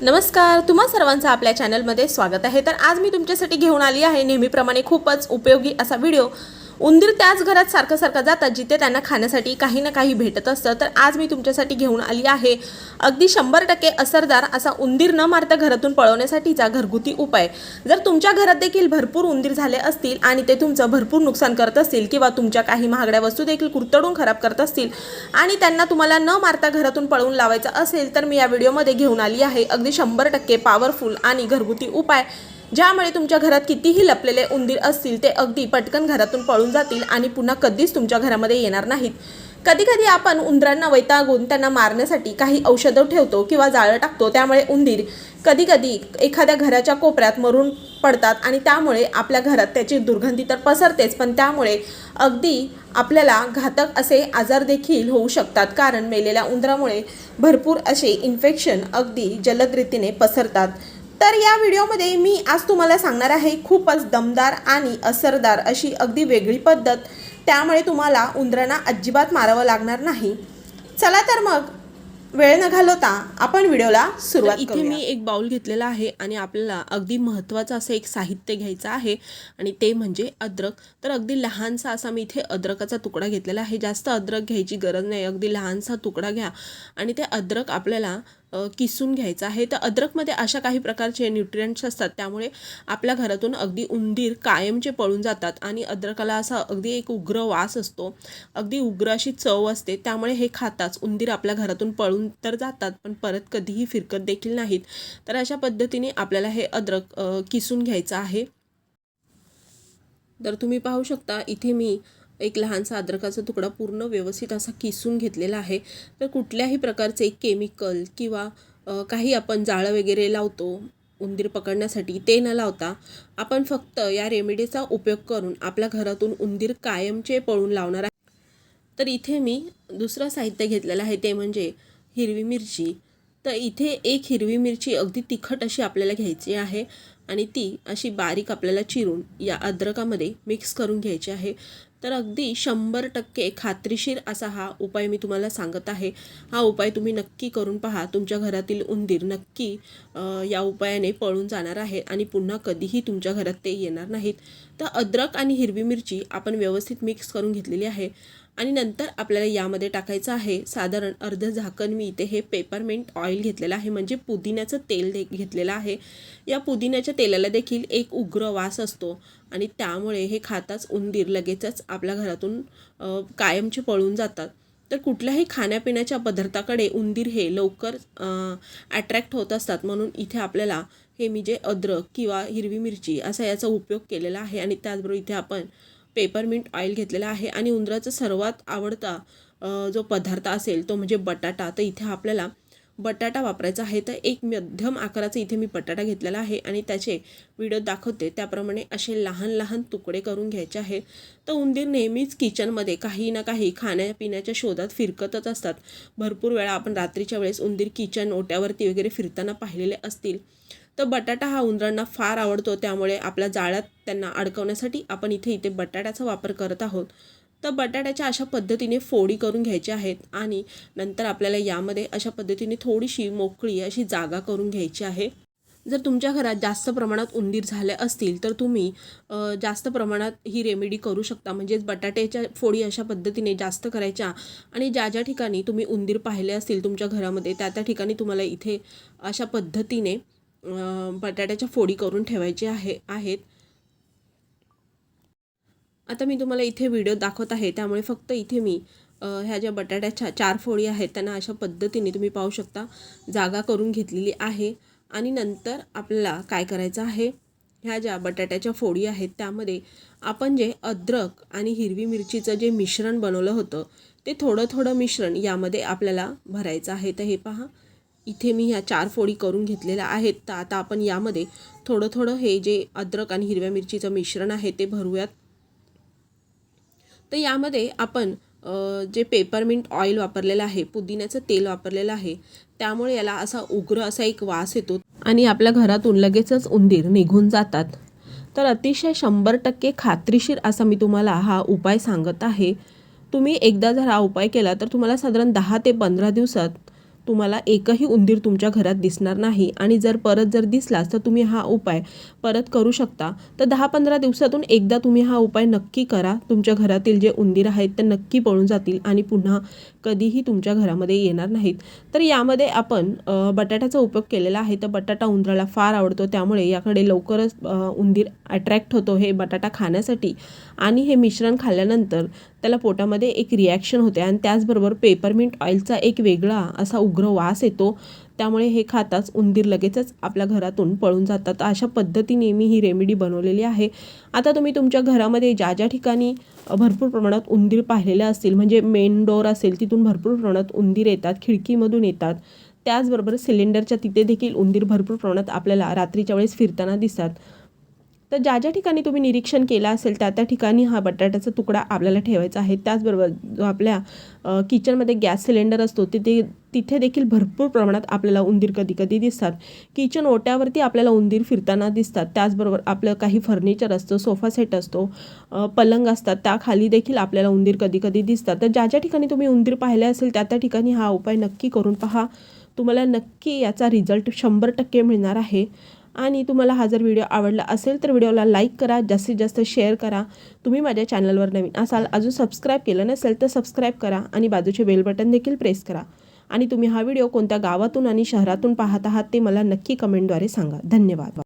नमस्कार तुम्हा सर्वांचं आपल्या चॅनलमध्ये स्वागत आहे. तर आज मी तुमच्यासाठी घेऊन आली आहे नेहमीप्रमाणे खूपच उपयोगी असा व्हिडिओ उंदीर त्याच घरात सारखं सारखं जातात जिथे त्यांना खाण्यासाठी काही ना काही भेटत असतं. तर आज मी तुमच्यासाठी घेऊन आली आहे. अगदी शंभर टक्के असरदार असा उंदीर न मारता घरातून पळवण्यासाठीचा घरगुती उपाय. जर तुमच्या घरात देखील भरपूर उंदीर झाले असतील आणि ते तुमचं भरपूर नुकसान करत असतील किंवा तुमच्या काही महागड्या वस्तू देखील कुरतडून खराब करत असतील आणि त्यांना तुम्हाला न मारता घरातून पळवून लावायचं असेल तर मी या व्हिडिओमध्ये घेऊन आली आहे. अगदी शंभर टक्के पॉवरफुल आणि घरगुती उपाय. ज्यामुळे तुमच्या घरात कितीही लपलेले उंदीर असतील ते अगदी पटकन घरातून पळून जातील आणि पुन्हा कधीच तुमच्या घरामध्ये येणार नाहीत. कधी कधी आपण उंदरांना वैतागून त्यांना मारण्यासाठी काही औषधं ठेवतो किंवा जाळं टाकतो त्यामुळे उंदीर कधी कधी एखाद्या घराच्या कोपऱ्यात मरून पडतात आणि त्यामुळे आपल्या घरात त्याची दुर्गंधी तर पसरतेच पण त्यामुळे अगदी आपल्याला घातक असे आजार देखील होऊ शकतात. कारण मेलेल्या उंदरामुळे भरपूर असे इन्फेक्शन अगदी जलद रीतीने पसरतात. तर या व्हिडिओमध्ये मी आज तुम्हाला सांगणार आहे खूपच दमदार आणि असरदार अशी अगदी वेगळी पद्धत. त्यामुळे तुम्हाला उंदरांना अजिबात मारावं लागणार नाही. चला तर मग वेळ न घालवता आपण व्हिडिओला सुरुवात इथे मी एक बाउल घेतलेला आहे आणि आपल्याला अगदी महत्त्वाचं असं एक साहित्य घ्यायचं आहे आणि ते म्हणजे अद्रक. तर अगदी लहानसा असा मी इथे अद्रकाचा तुकडा घेतलेला आहे. जास्त अद्रक घ्यायची गरज नाही. अगदी लहानसा तुकडा घ्या आणि ते अद्रक आपल्याला किसून घ्यायचं आहे. तर अद्रकमध्ये अशा काही प्रकारचे न्यूट्रियंट्स असतात. त्यामुळे आपल्या घरातून अगदी उंदीर कायमचे पळून जातात आणि अद्रकाला असा अगदी एक उग्र वास असतो. अगदी उग्र अशी चव असते. त्यामुळे हे खाताच. उंदीर आपल्या घरातून पळून तर जातात पण परत कधीही फिरकत देखील नाहीत. तर अशा पद्धतीने आपल्याला हे अद्रक किसून घ्यायचं आहे. तर तुम्ही पाहू शकता इथे मी एक लहानसा अद्रकाचा तुकडा पूर्ण व्यवस्थित असा किसून घेतलेला आहे. तर कुठल्याही प्रकारचे केमिकल किंवा काही आपण जाळं वगैरे लावतो उंदीर पकडण्यासाठी ते न लावता आपण फक्त या रेमेडीचा उपयोग करून आपल्या घरातून उंदीर कायमचे पळून लावणार आहे. तर इथे मी दुसरं साहित्य घेतलेलं आहे ते म्हणजे हिरवी मिरची. तर इथे एक हिरवी मिरची अगदी तिखट अशी आपल्याला घ्यायची आहे आणि ती अशी बारीक आपल्याला चिरून या अद्रकामध्ये मिक्स करून घ्यायची आहे. तर अगदी शंभर टक्के खात्रीशीर असा हा उपाय मी तुम्हाला सांगत आहे. हा उपाय तुम्ही नक्की करून पहा. तुमच्या घरातील उंदीर नक्की या उपायाने पळून जाणार आहे आणि पुन्हा कधीही तुमच्या घरात ते येणार नाहीत. तर अद्रक आणि हिरवी मिरची आपण व्यवस्थित मिक्स करून घेतलेली आहे. आणि नंतर आपल्याला यामध्ये टाकायचं आहे साधारण अर्ध झाकण मी इथे हे पेपरमेंट ऑइल घेतलेलं आहे म्हणजे पुदिन्याचं तेल दे घेतलेलं आहे. या पुदिन्याच्या तेलाला देखील एक उग्र वास असतो आणि त्यामुळे हे खाताच उंदीर लगेचच आपल्या घरातून कायमचे पळून जातात. तर कुठल्याही खाण्यापिण्याच्या पदार्थाकडे उंदीर हे लवकर अट्रॅक्ट होत असतात. म्हणून इथे आपल्याला हे मी जे अद्रक किंवा हिरवी मिरची असा याचा उपयोग केलेला आहे आणि त्याचबरोबर इथे आपण पेपरमिंट ऑइल घेतलेला आहे आणि उंदराचा सर्वात आवडता जो पदार्थ असेल तो म्हणजे बटाटा. तर इथे आपल्याला बटाटा वापरायचा आहे. तर एक मध्यम आकाराचा इथे मी बटाटा घेतलेला आहे आणि त्याचे व्हिडिओ दाखवते. त्याप्रमाणे असे लहान लहान तुकडे करून घ्यायचे आहे तर उंदीर नेहमीच किचनमध्ये काही ना काही खाण्यापिण्याच्या शोधात फिरकतच असतात. भरपूर वेळा आपण रात्रीच्या वेळेस उंदीर किचन ओट्यावरती वगैरे फिरताना पाहिलेले असतील. तर बटाटा हा उंदरांना फार आवडतो त्यामुळे आपल्या जाळ्यात त्यांना अडकवण्यासाठी आपण इथे इथे बटाट्याचा वापर करत आहोत. तर बटाट्याच्या अशा पद्धतीने फोडी करून घ्यायच्या आहेत आणि नंतर आपल्याला यामध्ये अशा पद्धतीने थोडीशी मोकळी अशी जागा करून घ्यायची आहे. जर तुमच्या घरात जास्त प्रमाणात उंदीर झाले असतील तर तुम्ही जास्त प्रमाणात ही रेमेडी करू शकता. म्हणजेच बटाट्याच्या फोडी अशा पद्धतीने जास्त करायच्या आणि ज्या ज्या ठिकाणी तुम्ही उंदीर पाहिले असतील तुमच्या घरामध्ये त्या त्या ठिकाणी तुम्हाला इथे अशा पद्धतीने बटाट्याच्या फोडी करून ठेवायचे आहे आहेत. आता मी तुम्हाला इथे व्हिडिओ दाखवत आहे त्यामुळे फक्त इथे मी ह्या ज्या बटाट्याच्या चार फोडी आहेत त्यांना अशा पद्धतीने तुम्ही पाहू शकता. जागा करून घेतलेली आहे. आणि नंतर आपल्याला काय करायचं आहे? ह्या ज्या बटाट्याच्या फोडी आहेत त्यामध्ये आपण जे अद्रक आणि हिरवी मिरचीचं जे मिश्रण बनवलं होतं ते थोडं थोडं मिश्रण यामध्ये आपल्याला भरायचं आहे. तर हे पहा. इथे मी ह्या चार फोडी करून घेतलेल्या आहेत. तर आता आपण यामध्ये थोडं थोडं हे जे अद्रक आणि हिरव्या मिरचीचं मिश्रण आहे ते भरूयात. तर यामध्ये आपण जे पेपरमिंट ऑइल वापरलेलं आहे पुदिन्याचं तेल वापरलेलं आहे त्यामुळे याला असा उग्र असा एक वास येतो आणि आपल्या घरातून लगेचच उंदीर निघून जातात. तर अतिशय शंभर टक्के खात्रीशीर असा मी तुम्हाला हा उपाय सांगत आहे. तुम्ही एकदा जर हा उपाय केला तर तुम्हाला साधारण दहा ते पंधरा दिवसात तुम्हाला एकही उंदीर तुमच्या घरात दिसणार नाही आणि जर परत जर दिसलाच तर तुम्ही हा उपाय परत करू शकता. तर दहा पंधरा दिवसातून एकदा तुम्ही हा उपाय नक्की करा. तुमच्या घरातील जे उंदीर आहेत ते नक्की पळून जातील आणि पुन्हा कधीही तुमच्या घरामध्ये येणार नाहीत. तर यामध्ये आपण बटाट्याचा उपयोग केलेला आहे. तर बटाटा उंदराला फार आवडतो. त्यामुळे याकडे लवकरच उंदीर अट्रॅक्ट होतो हे बटाटा खाण्यासाठी. आणि हे मिश्रण खाल्ल्यानंतर त्याला पोटामध्ये एक रिॲक्शन होते. आणि त्याचबरोबर पेपरमिंट ऑइलचा एक वेगळा असा उग्र वास येतो. त्यामुळे हे खाताच उंदीर लगेचच आपल्या घरातून पळून जातात. अशा पद्धतीने मी ही रेमेडी बनवलेली आहे. आता तुम्ही तुमच्या घरामध्ये ज्या ज्या ठिकाणी भरपूर प्रमाणात उंदीर पाहिलेले असतील म्हणजे मेन डोअर असेल तिथून भरपूर प्रमाणात उंदीर येतात खिडकीमधून येतात. त्याचबरोबर सिलेंडरच्या तिथे देखील उंदीर भरपूर प्रमाणात आपल्याला रात्रीच्या वेळेस फिरताना दिसतात. तर ज्या ज्या ठिकाणी तुम्ही निरीक्षण केलं असेल त्या त्या ठिकाणी हा बटाट्याचा तुकडा आपल्याला ठेवायचा आहे. त्याचबरोबर जो आपल्या किचनमध्ये गॅस सिलेंडर असतो तिथे तिथे देखील भरपूर प्रमाणात आपल्याला उंदीर कधी कधी दिसतात. किचन ओट्यावरती आपल्याला उंदीर फिरताना दिसतात. त्याचबरोबर आपलं काही फर्निचर असतं सोफा सेट असतो पलंग असतात त्याखाली देखील आपल्याला उंदीर कधी कधी दिसतात. तर ज्या ज्या ठिकाणी तुम्ही उंदीर पाहिले असेल त्या त्या ठिकाणी हा उपाय नक्की करून पहा. तुम्हाला नक्की याचा रिझल्ट शंभर टक्के मिळणार आहे. आणि तुम्हाला हा जर व्हिडिओ आवडला असेल तर व्हिडिओला लाईक करा जास्तीत जास्त शेअर करा. तुम्ही माझ्या चॅनलवर नवीन असाल अजून सबस्क्राईब केलं नसेल तर सबस्क्राईब करा आणि बाजूचे बेल बटन देखील प्रेस करा. आणि तुम्ही हा व्हिडिओ कोणत्या गावातून आणि शहरातून पाहत आहात ते मला नक्की कमेंटद्वारे सांगा. धन्यवाद.